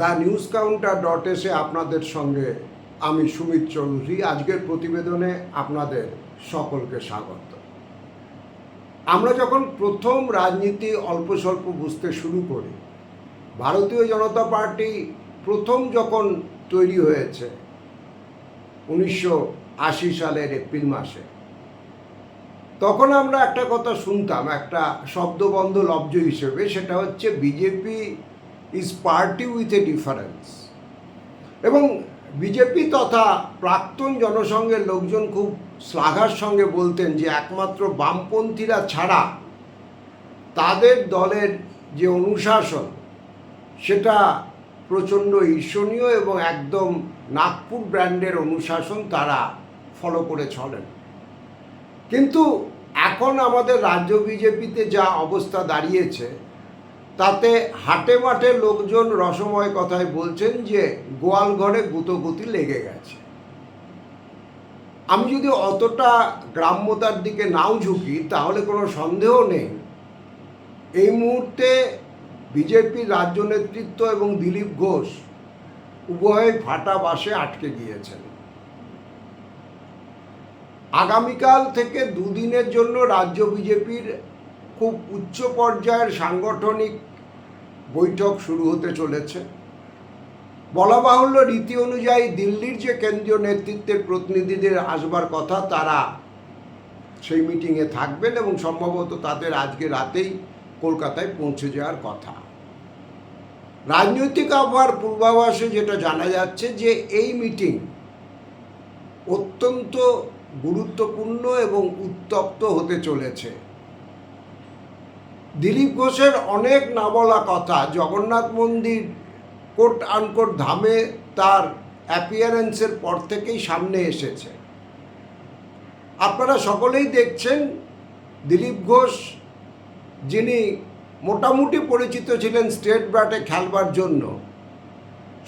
The news counter dot এসে আপনাদের সঙ্গে আমি সুমিত চৌধুরী। আজকের প্রতিবেদনে আপনাদের সকলকে স্বাগত। আমরা যখন প্রথম রাজনীতি অল্প স্বল্প বুঝতে শুরু করি, ভারতীয় জনতা পার্টি প্রথম যখন তৈরি হয়েছে উনিশশো আশি সালের এপ্রিল মাসে, তখন আমরা একটা কথা শুনতাম, একটা শব্দবন্ধ লব্জ হিসেবে, সেটা হচ্ছে BJP is party with a difference এবং বিজেপি তথা প্রাক্তন জনসংঘের লোকজন খুব শ্লাঘার সঙ্গে বলতেন যে একমাত্র বামপন্থীরা ছাড়া তাদের দলের যে অনুশাসন, সেটা প্রচণ্ড ঈর্ষণীয় এবং একদম নাগপুর ব্র্যান্ডের অনুশাসন তারা ফলো করে চলেন। কিন্তু এখন আমাদের রাজ্য বিজেপিতে যা অবস্থা দাঁড়িয়েছে তাতে হাটে মাঠে লোকজন রসময় কথায় বলছেন যে গোয়াল ঘরে গুতোগুতি লেগে গেছে। আমি যদি অতটা গ্রাম্যতার দিকে নাও ঝুঁকি, তাহলে কোনো সন্দেহ নেই। এই মুহূর্তে বিজেপির রাজ্য নেতৃত্ব এবং দিলীপ ঘোষ উভয় ফাটা বাসে আটকে গিয়েছেন। আগামীকাল থেকে দুদিনের জন্য রাজ্য বিজেপির খুব উচ্চ পর্যায়ের সাংগঠনিক বৈঠক শুরু হতে চলেছে। বলা বাহুল্য রীতি অনুযায়ী দিল্লির যে কেন্দ্রীয় নেতৃত্বের প্রতিনিধিদের আসবার কথা, তারা সেই মিটিংয়ে থাকবেন এবং সম্ভবত তাদের আজকে রাতেই কলকাতায় পৌঁছে যাওয়ার কথা। রাজনৈতিক আবহাওয়ার পূর্বাভাসে যেটা জানা যাচ্ছে যে এই মিটিং অত্যন্ত গুরুত্বপূর্ণ এবং উত্তপ্ত হতে চলেছে। দিলীপ ঘোষের অনেক না বলা কথা জগন্নাথ মন্দির কোট আনকোট ধামে তার অ্যাপিয়ারেন্সের পর থেকেই সামনে এসেছে। আপনারা সকলেই দেখছেন দিলীপ ঘোষ, যিনি মোটামুটি পরিচিত ছিলেন স্টেট ব্যাটে খেলবার জন্য।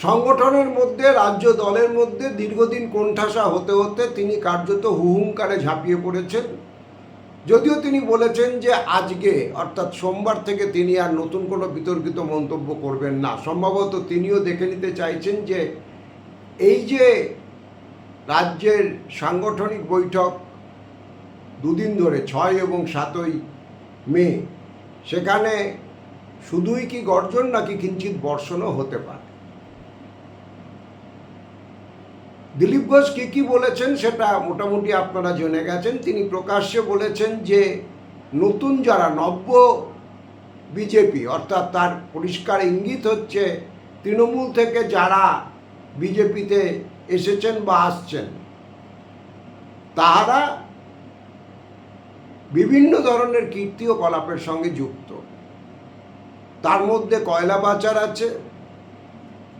সংগঠনের মধ্যে, রাজ্য দলের মধ্যে দীর্ঘদিন কোণঠাসা হতে হতে তিনি কার্যত হুহুঙ্কারে ঝাঁপিয়ে পড়েছেন। যদিও তিনি বলেছেন যে আজকে, অর্থাৎ সোমবার থেকে তিনি আর নতুন কোনো বিতর্কিত মন্তব্য করবেন না। সম্ভবত তিনিও দেখে নিতে চাইছেন যে এই যে রাজ্যের সাংগঠনিক বৈঠক দুদিন ধরে, ছয় এবং সাতই মে, সেখানে শুধুই কি গর্জন নাকি কিঞ্চিত বর্ষণও হতে পারে? দিলীপ ঘোষ কী কী বলেছেন সেটা মোটামুটি আপনারা জেনে গেছেন। তিনি প্রকাশ্যে বলেছেন যে, নতুন যারা নব্য বিজেপি, অর্থাৎ তার পরিষ্কার ইঙ্গিত হচ্ছে তৃণমূল থেকে যারা বিজেপিতে এসেছেন বা আসছেন, তাহারা বিভিন্ন ধরনের কীর্তি ও কলাপের সঙ্গে যুক্ত। তার মধ্যে কয়লা পাচার আছে,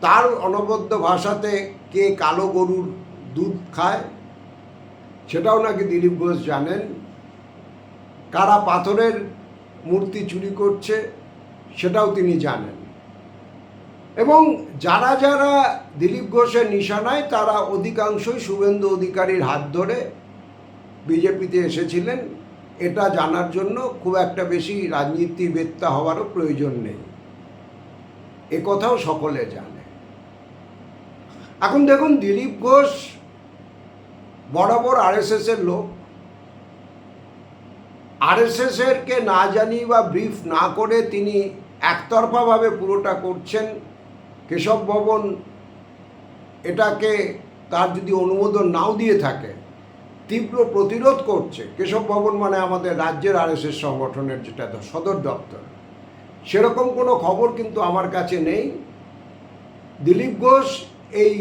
তার অনবদ্য ভাষাতে কে কালো গরুর দুধ খায় সেটাও নাকি দিলীপ ঘোষ জানেন। কারা পাথরের মূর্তি চুরি করছে সেটাও তিনি জানেন। এবং যারা যারা দিলীপ ঘোষের নিশানায় তারা অধিকাংশই শুভেন্দু অধিকারীর হাত ধরে বিজেপিতে এসেছিলেন। এটা জানার জন্য খুব একটা বেশি রাজনীতিবেত্তা হওয়ারও প্রয়োজন নেই। কথাও সকলে জানে। এখন দেখুন দিলীপ ঘোষ বরাবর আরএসএস এর লোক। আরএসএস এরকে না জানি বা ব্রিফ না করে তিনি একতরফাভাবে পুরোটা করছেন। কেশব ভবন এটাকে তার যদি অনুমোদন নাও দিয়ে থাকে, তীব্র প্রতিরোধ করছে। কেশব ভবন মানে আমাদের রাজ্যের আরএসএস সংগঠনের যেটা সদর দপ্তর। সেরকম কোনো খবর কিন্তু আমার কাছে নেই। দিলীপ ঘোষ এই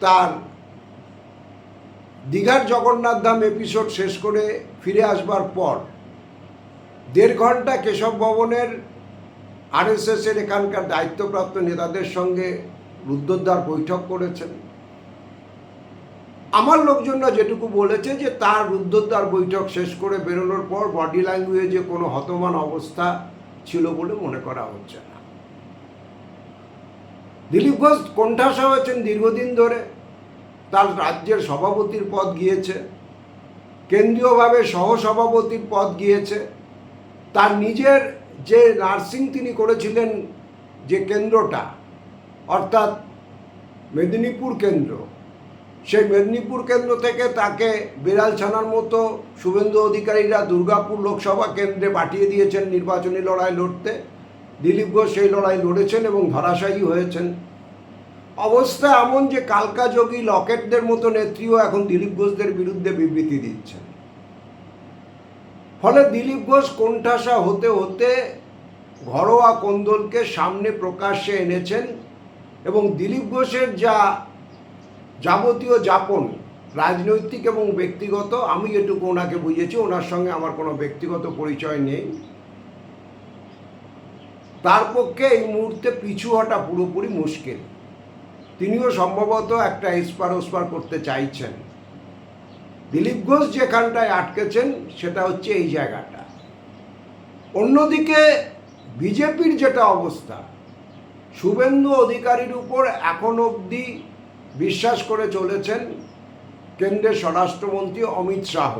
তার দীঘার জগন্নাথ ধাম এপিসোড শেষ করে ফিরে আসবার পর দেড় ঘণ্টা কেশব ভবনের আরএসএসের এখানকার দায়িত্বপ্রাপ্ত নেতাদের সঙ্গে রুদ্ধদ্বার বৈঠক করেছেন। আমার লোকজনরা যেটুকু বলেছে যে তার রুদ্ধদ্বার বৈঠক শেষ করে বেরোনোর পর বডি ল্যাঙ্গুয়েজে কোনো হতমান অবস্থা ছিল বলে মনে করা হচ্ছে না। দিলীপ ঘোষ কোণঠাসা হয়েছেন দীর্ঘদিন ধরে। তার রাজ্যের সভাপতির পদ গিয়েছে। কেন্দ্রীয়ভাবে সহসভাপতির পদ গিয়েছে। তার নিজের যে নার্সিং তিনি করেছিলেন যে কেন্দ্রটা, অর্থাৎ মেদিনীপুর কেন্দ্র, সেই মেদিনীপুর কেন্দ্র থেকে তাকে বিড়াল ছানার মতো শুভেন্দু অধিকারীরা দুর্গাপুর লোকসভা কেন্দ্রে পাঠিয়ে দিয়েছেন নির্বাচনী লড়াই লড়তে। দিলীপ ঘোষ সেই লড়াই লড়েছেন এবং ধরাশায়ী হয়েছেন। অবস্থা এমন যে কালকা যোগী লকেটদের মতো নেত্রীও এখন দিলীপ ঘোষদের বিরুদ্ধে বিবৃতি দিচ্ছেন। ফলে দিলীপ ঘোষ কোণঠাসা হতে হতে ঘরোয়া কোন্দলকে সামনে প্রকাশ্যে এনেছেন এবং দিলীপ ঘোষের যা যাবতীয় যাপন, রাজনৈতিক এবং ব্যক্তিগত, আমি এটুকু ওনাকে বুঝেছি ওনার সঙ্গে আমার কোনো ব্যক্তিগত পরিচয় নেই। তার পক্ষে এই মুহূর্তে পিছু হটা পুরোপুরি মুশকিল। তিনিও সম্ভবত একটা এসপার ওসপার করতে চাইছেন। দিলীপ ঘোষ যেখানটায় আটকেছেন, সেটা হচ্ছে এই জায়গাটা। অন্যদিকে বিজেপির যেটা অবস্থা, শুভেন্দু অধিকারীর উপর এখন অবধি বিশ্বাস করে চলেছেন কেন্দ্রের স্বরাষ্ট্রমন্ত্রী অমিত শাহ।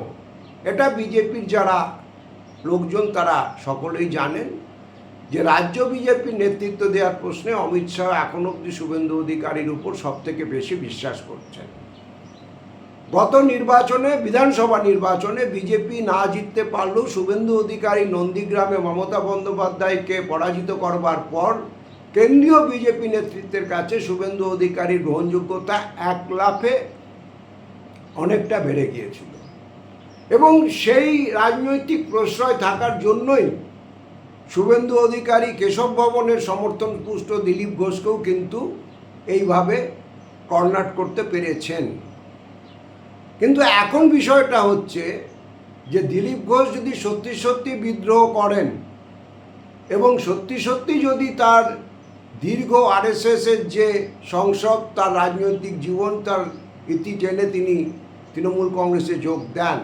এটা বিজেপির যারা লোকজন, তারা সকলেই জানেন। যে রাজ্য বিজেপির নেতৃত্ব দেওয়ার প্রশ্নে অমিত শাহ এখন অবধি শুভেন্দু অধিকারীর উপর সব থেকে বেশি বিশ্বাস করছেন। গত নির্বাচনে, বিধানসভা নির্বাচনে বিজেপি না জিততে পারলেও শুভেন্দু অধিকারী নন্দীগ্রামে মমতা বন্দ্যোপাধ্যায়কে পরাজিত করবার পর কেন্দ্রীয় বিজেপি নেতৃত্বের কাছে শুভেন্দু অধিকারীর গ্রহণযোগ্যতা এক লাফে অনেকটা বেড়ে গিয়েছিল। এবং সেই রাজনৈতিক প্রশ্রয় থাকার জন্যই শুভেন্দু অধিকারী কেশব ভবনের সমর্থন পুষ্ট দিলীপ ঘোষকেও কিন্তু এইভাবে কর্নাট করতে পেরেছেন। কিন্তু এখন বিষয়টা হচ্ছে যে দিলীপ ঘোষ যদি সত্যি সত্যি বিদ্রোহ করেন এবং সত্যি সত্যি যদি তার দীর্ঘ আরএসএসের যে সংসদ, তার রাজনৈতিক জীবন, তার ইতি টেনে তিনি তৃণমূল কংগ্রেসে যোগ দেন,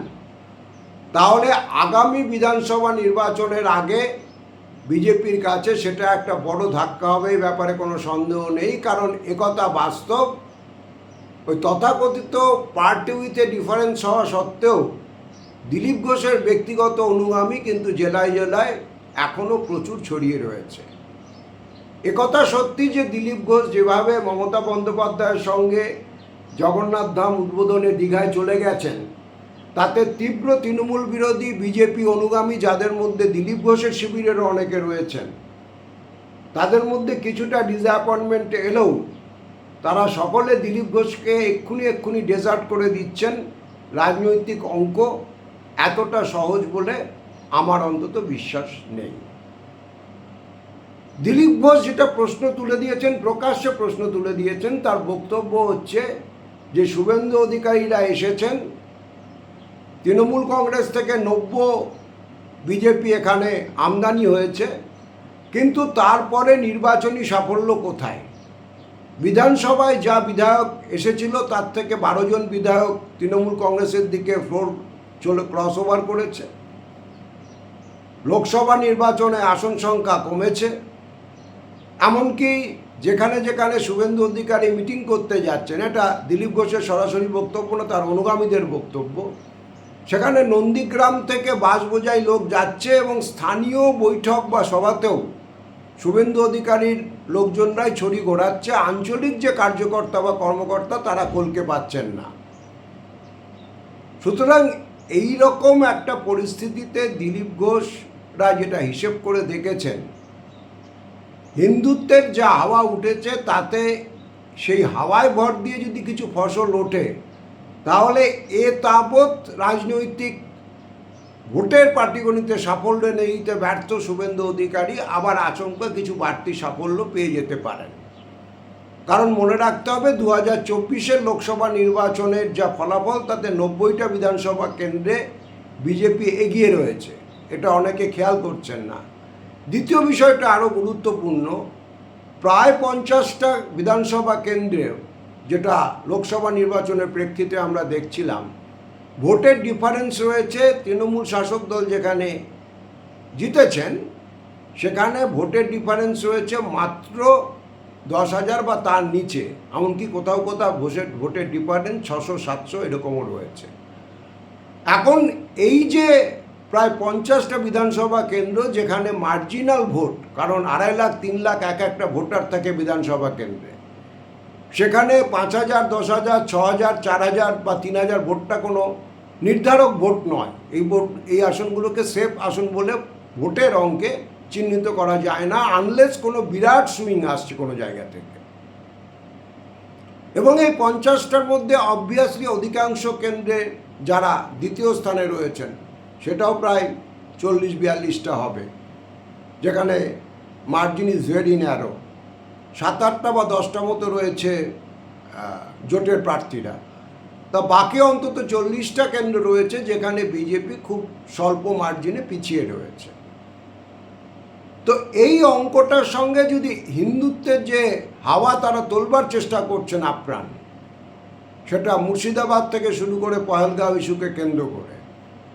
তাহলে আগামী বিধানসভা নির্বাচনের আগে বিজেপির কাছে সেটা একটা বড় ধাক্কা হবে, এই ব্যাপারে কোনো সন্দেহ নেই, কারণ একথা বাস্তব। ওই তথাকথিত পার্টি উইথ ডিফারেন্স হওয়া সত্ত্বেও দিলীপ ঘোষের ব্যক্তিগত অনুগামী কিন্তু জেলায় জেলায় এখনও প্রচুর ছড়িয়ে রয়েছে। একথা সত্যি যে দিলীপ ঘোষ যেভাবে মমতা বন্দ্যোপাধ্যায়ের সঙ্গে জগন্নাথ ধাম উদ্বোধনে দীঘায় চলে গেছেন তাতে তীব্র তৃণমূল বিরোধী বিজেপি অনুগামী যাদের মধ্যে দিলীপ ঘোষের শিবিরেরও অনেকে রয়েছেন, তাদের মধ্যে কিছুটা ডিসঅ্যাপয়েন্টমেন্ট এলেও তারা সকলে দিলীপ ঘোষকে এক্ষুনি এক্ষুনি ডেজার্ট করে দিচ্ছেন রাজনৈতিক অঙ্ক এতটা সহজ বলে আমার অন্তত বিশ্বাস নেই। দিলীপ ঘোষ যেটা প্রশ্ন তুলে দিয়েছেন, প্রকাশ্যে প্রশ্ন তুলে দিয়েছেন, তার বক্তব্য হচ্ছে যে শুভেন্দু অধিকারীরা এসেছেন তৃণমূল কংগ্রেস থেকে নব্য বিজেপি এখানে আমদানি হয়েছে, কিন্তু তারপরে নির্বাচনী সাফল্য কোথায়? বিধানসভায় যা বিধায়ক এসেছিল, তার থেকে বারো জন বিধায়ক তৃণমূল কংগ্রেসের দিকে ফ্লোর চলে ক্রস ওভার করেছে। লোকসভা নির্বাচনে আসন সংখ্যা কমেছে, এমনকি যেখানে যেখানে শুভেন্দু অধিকারী মিটিং করতে যাচ্ছেন, এটা দিলীপ ঘোষের সরাসরি বক্তব্য না, তার অনুগামীদের বক্তব্য। সেখানে নন্দীগ্রাম থেকে বাস বোঝাই লোক যাচ্ছে এবং স্থানীয় বৈঠক বা সভাতেও শুভেন্দু অধিকারীর লোকজনরাই ছড়ি ঘোরাচ্ছে। আঞ্চলিক যে কার্যকর্তা বা কর্মকর্তা তারা কলকে পাচ্ছেন না। সুতরাং এই রকম একটা পরিস্থিতিতে দিলীপ ঘোষরা যেটা হিসেব করে দেখেছেন, হিন্দুত্বের যা হাওয়া উঠেছে তাতে সেই হাওয়ায় ভর দিয়ে যদি কিছু ফসল ওঠে তাহলে এ তাবৎ রাজনৈতিক ভোটের পাটিগণিতে সাফল্য নিতে ব্যর্থ শুভেন্দু অধিকারী আবার আচমকা কিছু বাড়তি সাফল্য পেয়ে যেতে পারেন। কারণ মনে রাখতে হবে দু হাজার চব্বিশের লোকসভা নির্বাচনের যা ফলাফল, তাতে নব্বইটা বিধানসভা কেন্দ্রে বিজেপি এগিয়ে রয়েছে। এটা অনেকে খেয়াল করছেন না। দ্বিতীয় বিষয়টা আরও গুরুত্বপূর্ণ, প্রায় পঞ্চাশটা বিধানসভা কেন্দ্রে যেটা লোকসভা নির্বাচনের প্রেক্ষিতে আমরা দেখছিলাম, ভোটের ডিফারেন্স রয়েছে। তৃণমূল শাসক দল যেখানে জিতেছেন, সেখানে ভোটের ডিফারেন্স রয়েছে মাত্র দশ হাজার বা তার নিচে। এমনকি কোথাও কোথাও ভোটের ভোটের ডিফারেন্স ছশো, সাতশো এরকমও রয়েছে। এখন এই যে প্রায় পঞ্চাশটা বিধানসভা কেন্দ্র যেখানে মার্জিনাল ভোট, কারণ আড়াই লাখ, তিন লাখ এক একটা ভোটার থাকে বিধানসভা কেন্দ্রে সেখানে পাঁচ হাজার, দশ হাজার, ছ হাজার, চার হাজার বা তিন হাজার ভোটটা কোনো নির্ধারক ভোট নয়। এই ভোট, এই আসনগুলোকে সেফ আসন বলে ভোটের অঙ্কে চিহ্নিত করা যায় না আনলেস কোনো বিরাট সুইং আসছে কোনো জায়গা থেকে। এবং এই পঞ্চাশটার মধ্যে অবভিয়াসলি অধিকাংশ কেন্দ্রে যারা দ্বিতীয় স্থানে রয়েছেন, সেটাও প্রায় চল্লিশ, বিয়াল্লিশটা হবে। যেখানে মার্জিন ইজ ভেরি ন্যারো সাত আটটা বা দশটা মতো রয়েছে জোটের প্রার্থীরা। তা বাকি অন্তত চল্লিশটা কেন্দ্র রয়েছে যেখানে বিজেপি খুব স্বল্প মার্জিনে পিছিয়ে রয়েছে। তো এই অঙ্কটার সঙ্গে যদি হিন্দুত্বের যে হাওয়া তারা তোলবার চেষ্টা করছেন আপ্রাণ, সেটা মুর্শিদাবাদ থেকে শুরু করে পহেলগাঁও ইস্যুকে কেন্দ্র করে।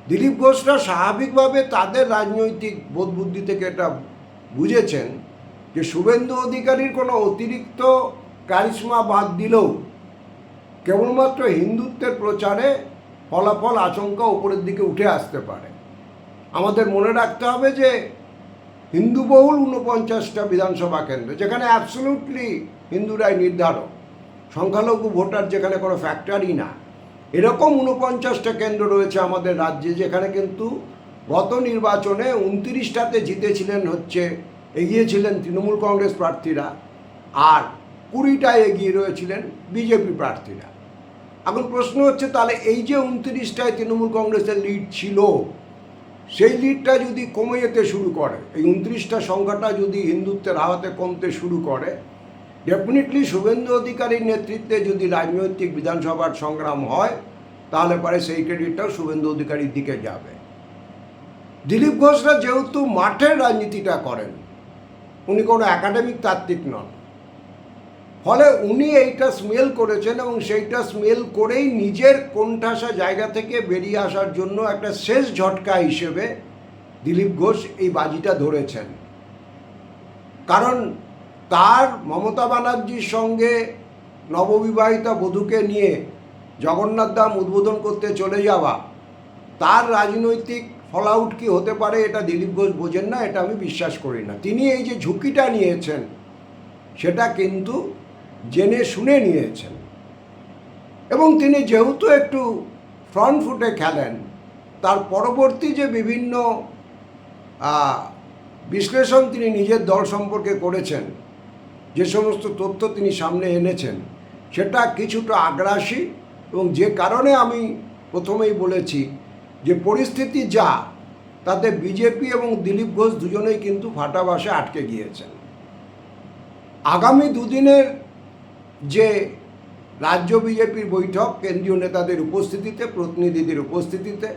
দিলীপ ঘোষরা স্বাভাবিকভাবে তাদের রাজনৈতিক বোধবুদ্ধি থেকে এটা বুঝেছেন যে শুভেন্দু অধিকারীর কোনো অতিরিক্ত কারিশ্মা বাদ দিলেও কেবলমাত্র হিন্দুত্বের প্রচারে ফলাফল আশঙ্কা উপরের দিকে উঠে আসতে পারে। আমাদের মনে রাখতে হবে যে হিন্দুবহুল ঊনপঞ্চাশটা বিধানসভা কেন্দ্র, যেখানে অ্যাবসলুটলি হিন্দুরাই নির্ধারক। সংখ্যালঘু ভোটার যেখানে কোনো ফ্যাক্টরি না। এরকম ঊনপঞ্চাশটা কেন্দ্র রয়েছে আমাদের রাজ্যে, যেখানে কিন্তু গত নির্বাচনে উনতিরিশটাতে জিতেছিলেন হচ্ছে এগিয়েছিলেন তৃণমূল কংগ্রেস প্রার্থীরা আর কুড়িটায় এগিয়ে রয়েছিলেন বিজেপি প্রার্থীরা। এখন প্রশ্ন হচ্ছে, তাহলে এই যে উনত্রিশটায় তৃণমূল কংগ্রেসের লিড ছিল, সেই লিডটা যদি কমে যেতে শুরু করে, এই উনত্রিশটা সংখ্যাটা যদি হিন্দুত্বের হাওয়াতে কমতে শুরু করে ডেফিনেটলি শুভেন্দু অধিকারীর নেতৃত্বে যদি রাজনৈতিক বিধানসভার সংগ্রাম হয়, তাহলে পরে সেই ক্রেডিটটাও শুভেন্দু অধিকারীর দিকে যাবে। দিলীপ ঘোষরা যেহেতু মাঠের রাজনীতিটা করেন উনি কোনো একাডেমিক তাত্ত্বিক নন। ফলে উনি এইটা স্মেল করেছেন এবং সেইটা স্মেল করেই নিজের কোণঠাসা জায়গা থেকে বেরিয়ে আসার জন্য একটা শেষ ঝটকা হিসেবে দিলীপ ঘোষ এই বাজিটা ধরেছেন। কারণ তার মমতা ব্যানার্জির সঙ্গে নববিবাহিতা বধূকে নিয়ে জগন্নাথ ধাম উদ্বোধন করতে চলে যাওয়া, তার রাজনৈতিক ফলাউট কি হতে পারে এটা দিলীপ ঘোষ বোঝেন না, এটা আমি বিশ্বাস করি না। তিনি এই যে ঝুঁকিটা নিয়েছেন, সেটা কিন্তু জেনে শুনে নিয়েছেন। এবং তিনি যেহেতু একটু ফ্রন্ট ফুটে খেলেন, তার পরবর্তী যে বিভিন্ন বিশ্লেষণ তিনি নিজের দল সম্পর্কে করেছেন, যে সমস্ত তথ্য তিনি সামনে এনেছেন, সেটা কিছুটা আগ্রাসী এবং যে কারণে আমি প্রথমেই বলেছি যে পরিস্থিতি যা, তাতে বিজেপি এবং দিলীপ ঘোষ দুজনেই কিন্তু ফাটাবাসে আটকে গিয়েছেন। আগামী দুদিনের যে রাজ্য বিজেপির বৈঠক, কেন্দ্রীয় নেতাদের উপস্থিতিতে, প্রতিনিধিদের উপস্থিতিতে,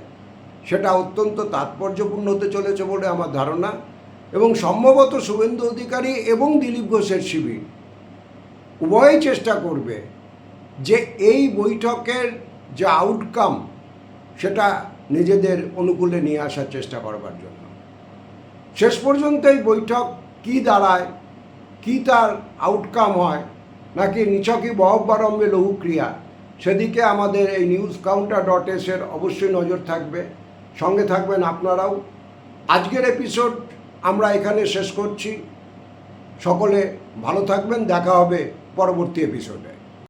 সেটা অত্যন্ত তাৎপর্যপূর্ণ হতে চলেছে বলে আমার ধারণা এবং সম্ভবত শুভেন্দু অধিকারী এবং দিলীপ ঘোষের শিবির উভয়ই চেষ্টা করবে যে এই বৈঠকের যে আউটকাম সেটা নিজেদের অনুকূলে নিয়ে আসার চেষ্টা করবার জন্য। শেষ পর্যন্ত এই বৈঠক কি দাঁড়ায়, কি তার আউটকাম হয়, নাকি নিছকই বহব্বারম্ভে লঘুক্রিয়া, সেদিকে আমাদের এই নিউজ কাউন্টার ডট এসের অবশ্যই নজর থাকবে। সঙ্গে থাকবেন আপনারাও। আজকের এপিসোড আমরা এখানে শেষ করছি। সকলে ভালো থাকবেন, দেখা হবে পরবর্তী এপিসোডে